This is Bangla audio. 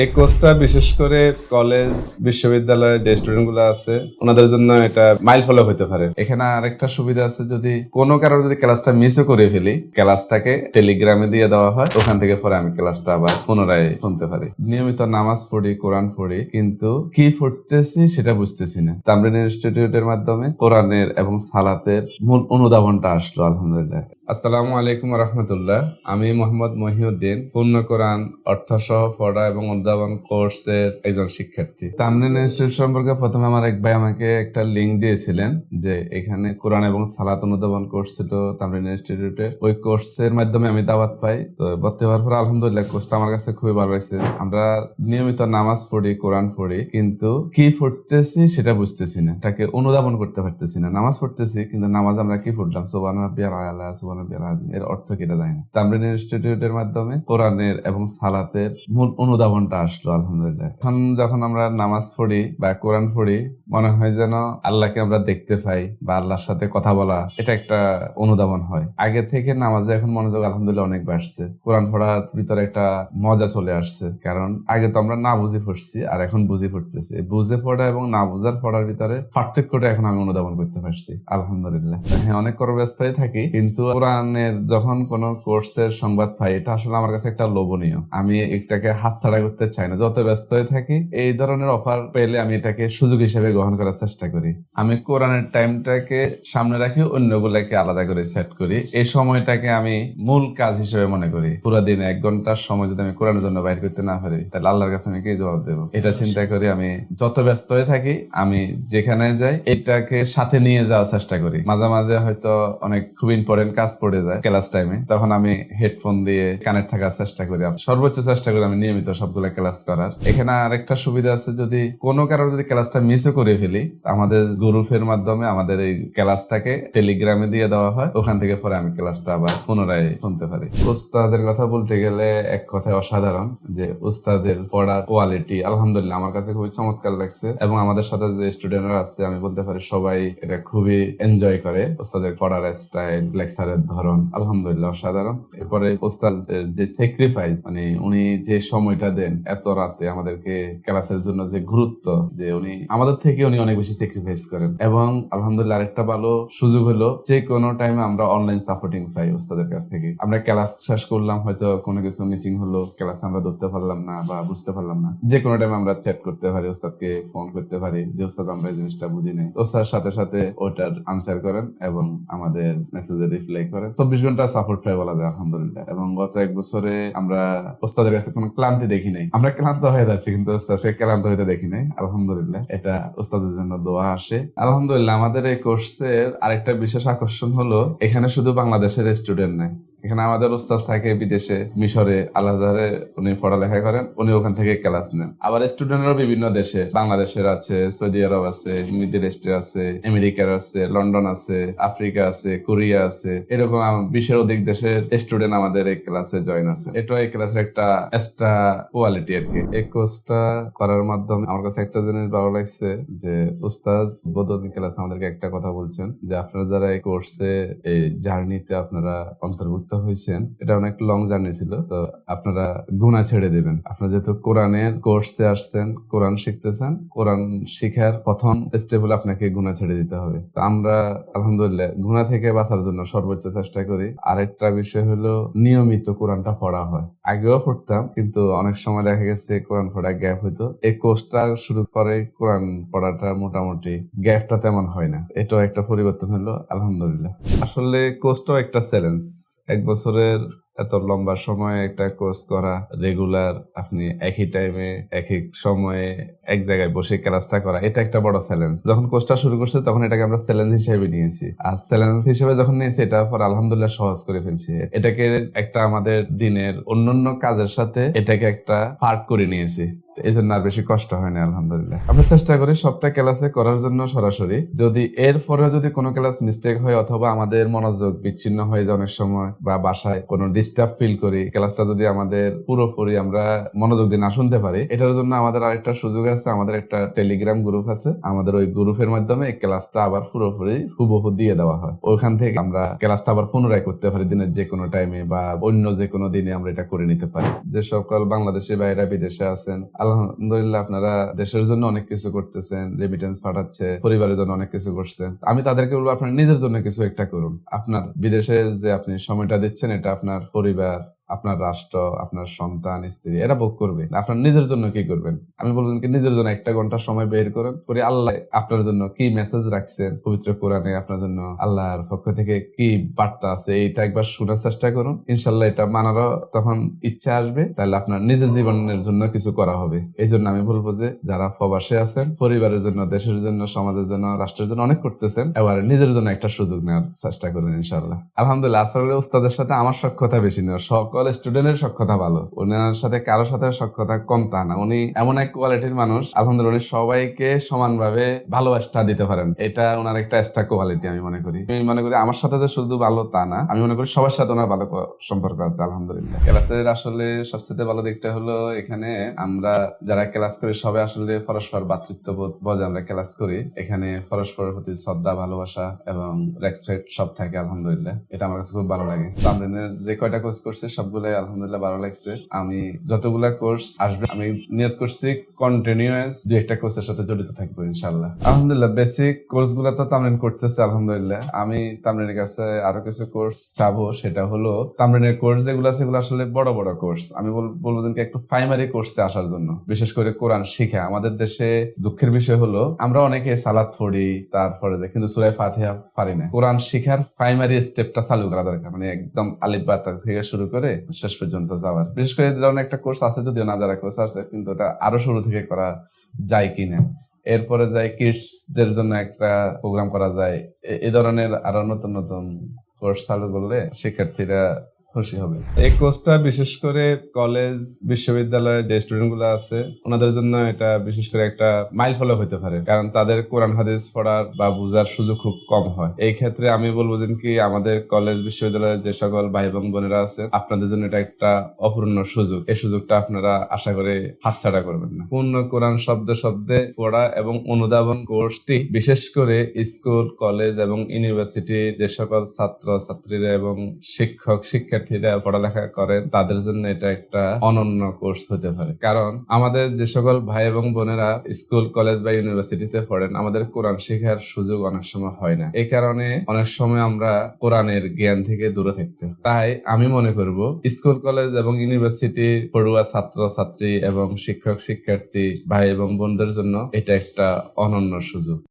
এই কোর্সটা বিশেষ করে কলেজ বিশ্ববিদ্যালয়ে যে স্টুডেন্টগুলো আছে, ওনাদের জন্য এটা মাইল ফলো হতে পারে। এখানে আরেকটা সুবিধা আছে, যদি কোনো কারণে যদি ক্লাসটা মিসও করে ফেলি ক্লাসটাকে টেলিগ্রামে দিয়ে দেওয়া হয়, ওখান থেকে পরে আমি ক্লাসটা আবার পুনরায় শুনতে পারি। নিয়মিত নামাজ পড়ি, কোরআন পড়ি, কিন্তু কি পড়তেছি সেটা বুঝতেছি না। তামরিন ইনস্টিটিউটের মাধ্যমে কোরআনের এবং সালাতের মূল অনুধাবনটা আসলো, আলহামদুলিল্লাহ। আসসালামু আলাইকুম রহমতুল্লাহ। আমি মোহাম্মদ মহিউদ্দিন, পূর্ণ কোরআন, অর্থসহ পড়া এবং উদ্ভাবন কোর্সের একজন শিক্ষার্থী। তামরিন ইনস্টিটিউট সম্পর্কে প্রথমে আমার এক ভাই আমাকে একটা লিঙ্ক দিয়েছিলেন যে এখানে কোরআন এবং সালাত অনুধাবন কোর্স ছিল তামরিন ইনস্টিটিউটে ওই কোর্সের মাধ্যমে আমি দাওয়াত পাই। তো ভর্তি হওয়ার পর আলহামদুলিল্লাহ কোর্সটা আমার কাছে খুবই ভালো লাগছে। আমরা নিয়মিত নামাজ পড়ি, কোরআন পড়ি, কিন্তু কি পড়তেছি সেটা বুঝতেছি না। তাকে অনুধাবন করতে পারতেছি না। নামাজ পড়তেছি, কিন্তু নামাজ আমরা কি পড়লাম? সোবান রাব্বিয়াল সোবান রাব্বিয়াল আযীম এর অর্থ কি এটা জানি না। তামরিন ইনস্টিটিউটের মাধ্যমে কোরআনের এবং সালাতের মূল অনুধাবনটা আসলো, আলহামদুলিল্লাহ। এখন যখন আমরা নামাজ পড়ি বা কোরআন পড়ি, মনে হয় যেন আল্লাহকে আমরা দেখতে পাই বা আল্লাহর সাথে কথা বলা, এটা একটা অনুধাবন হয়। আগে থেকে নামাজে এখন মনোযোগ আলহামদুলিল্লাহ অনেক বাড়ছে। কোরআন পড়ার ভিতরে একটা মজা চলে আসছে। কারণ আগে তো আমরা না বুঝে পড়ছি, আর এখন বুঝে পড়তেছি। বুঝে পড়া এবং না বুঝার পড়ার ভিতরে পার্থক্যটা এখন আমি অনুধাবন করতে পারছি, আলহামদুলিল্লাহ। হ্যাঁ অনেক কর্মব্যস্তই থাকি, কিন্তু কোরআনের যখন কোনো কোর্সের সংবাদ পাই এটা আসলে আমার কাছে একটা লোভনীয়। আমি এটাকে হাতছাড়া করতে চাই না। যত ব্যস্ত হয়ে থাকি এই ধরনের অফার পেলে আমি এটাকে সুযোগ হিসেবে গ্রহণ করার চেষ্টা করি। আমি কোরআনের টাইমটাকে সামনে রাখি অন্যগুলোকে আলাদা করে সেট করি। এই সময়টাকে আমি মূল কাজ হিসেবে মনে করি। পুরো দিন এক ঘণ্টার সময় যদি আমি কোরআনের জন্য বাইর করতে না পারি তাহলে আল্লাহর কাছে আমি কি জবাব দেবো? এটা চিন্তা করি আমি যত ব্যস্ত হয়ে থাকি আমি যেখানে যাই এটাকে সাথে নিয়ে যাওয়ার চেষ্টা করি। মাঝে মাঝে হয়তো অনেক খুব ইম্পর্টেন্ট কাজ পড়ে যায়, ক্লাস টাইমে তখন আমি হেডফোন দিয়ে কানেক্ট থাকার চেষ্টা করি। সর্বোচ্চ চেষ্টা করি আমি নিয়মিত সবগুলো ক্লাস করার। এখানে আরেকটা সুবিধা আছে, যদি কোনো কারণে যদি ক্লাসটা মিসও করে ফেলি, আমাদের গ্রুপের মাধ্যমে আমাদের এই ক্লাসটাকে টেলিগ্রামে দিয়ে দেওয়া হয়। ওখান থেকে পরে আমি ক্লাসটা আবার পুনরায় শুনতে পারি। উস্তাদের কথা বলতে গেলে এক কথায় অসাধারণ যে উস্তাদের পড়ার কোয়ালিটি আলহামদুলিল্লাহ আমার কাছে খুবই চমৎকার লাগছে এবং আমাদের সাথে যে স্টুডেন্টরা আছে, আমি বলতে পারি সবাই এটা খুবই এনজয় করে উস্তাদের পড়ার স্টাইল লেকচারের ধরন, আলহামদুলিল্লাহ অসাধারণ এরপরে উস্তাদের যে স্যাক্রিফাইস মানে উনি যে সময়টা দেন, এত রাতে আমাদেরকে ক্লাসের জন্য যে গুরুত্ব, যে উনি আমাদের থেকে উনি অনেক বেশি স্যাক্রিফাইস করেন। এবং আলহামদুলিল্লাহ আরেকটা ভালো সুযোগ হলো, যে কোনো টাইমে আমরা অনলাইন সাপোর্টিং পাই ওস্তাদের কাছ থেকে। আমরা ক্লাস শেষ করলাম, হয়তো কোনো কিছু মিসিং হলো, ক্লাস আমরা ধরতে পারলাম না বা বুঝতে পারলাম না। যে কোনো টাইমে আমরা চ্যাট করতে পারি, ওস্তাদকে ফোন করতে পারি, যে ওস্তাদ, আমরা এই জিনিসটা বুঝি নাই ওস্তাদের সাথে সাথে ওটার আনসার করেন এবং আমাদের মেসেজে রিপ্লাই করেন চব্বিশ ঘণ্টা সাপোর্ট পাই বলা যায়, আলহামদুলিল্লাহ। এবং গত এক বছরে আমরা ওস্তাদের কাছে কোনো ক্লান্তি দেখি নাই। আমরা ক্লান্ত হয়ে যাচ্ছি, কিন্তু ক্লান্ত হইতে দেখি নাই, আলহামদুলিল্লাহ। এটা ওস্তাদের জন্য দোয়া আসে। আলহামদুলিল্লাহ, আমাদের এই কোর্সের আরেকটা বিশেষ আকর্ষণ হলো, এখানে শুধু বাংলাদেশের স্টুডেন্ট নাই। এখানে আমাদের উস্তাদ থাকে বিদেশে, মিশরে, আলাদারে উনি পড়ালেখা করেন, উনি ওখান থেকে ক্লাস নেন। আবার স্টুডেন্টরা বিভিন্ন দেশে, বাংলাদেশের আছে, সৌদি আরব আছে, মিডিল ইস্টে আছে, আমেরিকার আছে, লন্ডন আছে, আফ্রিকা আছে, কোরিয়া আছে, এরকম বিশ্বের অধিক দেশের স্টুডেন্ট আমাদের এই ক্লাসে জয়েন আছে। এটা এই ক্লাসের একটা এক্সট্রা কোয়ালিটি আর কি। এই কোর্সটা করার মাধ্যমে আমার কাছে একটা জিনিস ভালো লাগছে যে উস্তাদ বোধনী ক্লাস আমাদেরকে একটা কথা বলছেন যে, আপনারা যারা এই কোর্সে এই জার্নিতে আপনারা অন্তর্ভুক্ত হয়েছেন এটা অনেক লং জার্নি ছিল, তো আপনারা গুণা ছেড়ে দিবেন। আপনারা যেহেতু কোরআনের কোর্সে আসছেন, কোরআন শিখতেছেন, কোরআন শিখার প্রথম স্টেপ হলো আপনাকে গুণা ছেড়ে দিতে হবে। তো আমরা, আলহামদুলিল্লাহ গুণা থেকে বাঁচার জন্য সর্বোচ্চ চেষ্টা করি। আরেকটা বিষয় হলো, নিয়মিত কোরআনটা পড়া হয়। আগেও পড়তাম, কিন্তু অনেক সময় দেখা গেছে কোরআন পড়া গ্যাপ হইতো। এই কোর্সটা শুরু করে কোরআন পড়াটা মোটামুটি গ্যাপটা তেমন হয় না। এটাও একটা পরিবর্তন হলো, আলহামদুলিল্লাহ। আসলে কোর্সটাও একটা চ্যালেঞ্জ এক বছরের এত লম্বা সময় একটা কোর্স করা রেগুলার আপনি একই টাইমে এক এক সময়ে এক জায়গায় বসে ক্লাসটা করা, এটা একটা বড় চ্যালেঞ্জ যখন কোর্সটা শুরু করছে, তখন এটাকে আমরা চ্যালেঞ্জ হিসেবে নিয়েছি। আর চ্যালেঞ্জ হিসেবে যখন নিয়েছি, এটা পর আলহামদুলিল্লাহ সহজ করে ফেলছি। এটাকে একটা আমাদের দিনের অন্যান্য কাজের সাথে এটাকে একটা পার্ট করে নিয়েছি। এই জন্য আর বেশি কষ্ট হয়নি আলহামদুলিল্লাহ। আমরা চেষ্টা করি সবটা ক্লাসে করার জন্য সরাসরি। যদি এর পরেও যদি কোনো ক্লাস মিস্টেক হয়, অথবা আমাদের মনোযোগ বিচ্ছিন্ন হয়ে যায় অনেক সময়, বা বাসায় কোনো ডিস্টার্ব ডিস্টার্ব ফিল করি, ক্লাসটা যদি আমাদের পুরোপুরি আমরা মনোযোগ দিয়ে না শুনতে পারি, এটার জন্য আমাদের আরেকটা সুযোগ আছে, আমাদের একটা টেলিগ্রাম গ্রুপ আছে, আমাদের ওই গ্রুপের মাধ্যমে ক্লাসটা আবার পুরোপুরি হুবহু দিয়ে দেওয়া হয়। ওখান থেকে আমরা ক্লাসটা আবার পুনরায় করতে পারি, দিনের যে কোনো টাইমে বা অন্য যে কোনো দিনে আমরা এটা করে নিতে পারি। যে সকল বাংলাদেশি বাইরা বিদেশে আছেন, আলহামদুলিল্লাহ আপনারা দেশের জন্য অনেক কিছু করতেছেন রেমিটেন্স পাঠাচ্ছে, পরিবারের জন্য অনেক কিছু করছেন। আমি তাদেরকে বলব, আপনার নিজের জন্য কিছু একটা করুন। আপনার বিদেশে যে আপনি সময়টা দিচ্ছেন, এটা আপনার poder ver আপনার রাষ্ট্র, আপনার সন্তান, স্ত্রী, এরা ভোগ করবে। আপনার নিজের জন্য কি করবেন? আমি বলবেন কি নিজের জন্য একটা ঘণ্টা সময় বের করেন, করে আল্লাহ আপনার জন্য কি মেসেজ রাখছেন পবিত্র কোরআনে, আপনার জন্য আল্লাহর পক্ষ থেকে কি বার্তা আছে এইটা একবার শোনার চেষ্টা করুন। ইনশাল্লাহ এটা মানারও তখন ইচ্ছা আসবে, তাহলে আপনার নিজের জীবনের জন্য কিছু করা হবে। এই জন্য আমি বলব যে যারা প্রবাসে আছেন, পরিবারের জন্য, দেশের জন্য, সমাজের জন্য, রাষ্ট্রের জন্য অনেক করতেছেন, এবার নিজের জন্য একটা সুযোগ নেওয়ার চেষ্টা করুন ইনশাল্লাহ আলহামদুলিল্লাহ আসলে উস্তাদের সাথে আমার সক্ষতা বেশি না সকল স্টুডেন্টের সক্ষতা ভালো। ওনার সাথে কারোর সাথে সক্ষতা কম তা না। উনি এমন এক কোয়ালিটির মানুষ। আলহামদুলিল্লাহ সবাইকে সমানভাবে ভালোবাসা দিতে পারেন। এটা ওনার একটা এক্সট্রা কোয়ালিটি আমি মনে করি। আমি মনে করি আমার সাথে শুধু ভালো তা না, আমি মনে করি সবার সাথে ওনার ভালো সম্পর্ক আছে, আলহামদুলিল্লাহ। ক্লাসের আসলে সবচেয়ে ভালো দিকটা হলো এখানে আমরা যারা ক্লাস করি, সবাই আসলে পরস্পর ভাতৃত্ববোধ বজায় আমরা ক্লাস করি। এখানে পরস্পরের প্রতি শ্রদ্ধা, ভালোবাসা এবং রেসপেক্ট সব থাকে, আলহামদুলিল্লাহ। এটা আমার কাছে খুব ভালো লাগে। যে কয়টা কোর্স করছে আলহামদুলিল্লাহ ভালো লাগছে। আমি যতগুলা কোর্স আসবে, আমি নিয়ত করছি কন্টিনিউয়াস একটা কোর্সের সাথে জড়িত থাকব ইনশাল্লাহ আলহামদুলিল্লাহ বেসিক তো তামরিন করতেছে, আলহামদুলিল্লাহ। আমি তামরিনের কাছে আরও কিছু কোর্স চাবো, সেটা হলো তামরিনের কোর্স যেগুলো আছে আসলে বড় বড় কোর্স আমি বলব যে একটু প্রাইমারি কোর্সে আসার জন্য, বিশেষ করে কোরআন শিখা। আমাদের দেশে দুঃখের বিষয় হলো, আমরা অনেকে সালাদ পড়ি, তারপরে কিন্তু সুরাই ফাতিহা পারি না। কোরআন শিখার প্রাইমারি স্টেপটা চালু করা দরকার মানে একদম আলিফ বা তা থেকে শুরু করে শেষ পর্যন্ত যাওয়ার। বিশেষ করে যেমন একটা কোর্স আছে, যদিও না যারা কোর্স আছে, কিন্তু এটা আরও শুরু থেকে করা যায় কিনা। এরপরে যায় কিডসদের জন্য একটা প্রোগ্রাম করা যায়। এ- ধরনের আরও নতুন নতুন কোর্স চালু করলে শিক্ষার্থীরা খুশি হবে। এই কোর্সটা বিশেষ করে কলেজ বিশ্ববিদ্যালয়ে যে স্টুডেন্টগুলো আছে, ওনাদের জন্য এটা বিশেষ করে একটা মাইল ফলো পারে। কারণ তাদের কোরআন, হাদিস পড়ার বা বোঝার সুযোগ খুব কম হয়। এই ক্ষেত্রে আমি বলব যে কি, আমাদের কলেজ বিশ্ববিদ্যালয়ের যে সকল ভাই এবং বোনেরা আছে, আপনাদের জন্য এটা একটা অপূর্ণ সুযোগ। এই সুযোগটা আপনারা আশা করে হাতছাড়া করবেন না। পূর্ণ কোরআন শব্দ শব্দে পড়া এবং অনুধাবন কোর্সটি বিশেষ করে স্কুল কলেজ এবং ইউনিভার্সিটি যে সকল ছাত্র, ছাত্রীরা এবং শিক্ষক শিক্ষার্থীরা পড়ালেখা করেন তাদের জন্য এটা একটা অনন্য কোর্স হতে পারে। কারণ আমাদের যে সকল ভাই এবং বোনেরা স্কুল কলেজ বা ইউনিভার্সিটিতে পড়েন, আমাদের কোরআন শেখার সুযোগ অনেক সময় হয় না। এই কারণে অনেক সময় আমরা কোরআনের জ্ঞান থেকে দূরে থাকতে তাই আমি মনে করব স্কুল কলেজ এবং ইউনিভার্সিটি পড়ুয়া ছাত্র ছাত্রী এবং শিক্ষক, শিক্ষার্থী, ভাই এবং বোনদের জন্য এটা একটা অনন্য সুযোগ।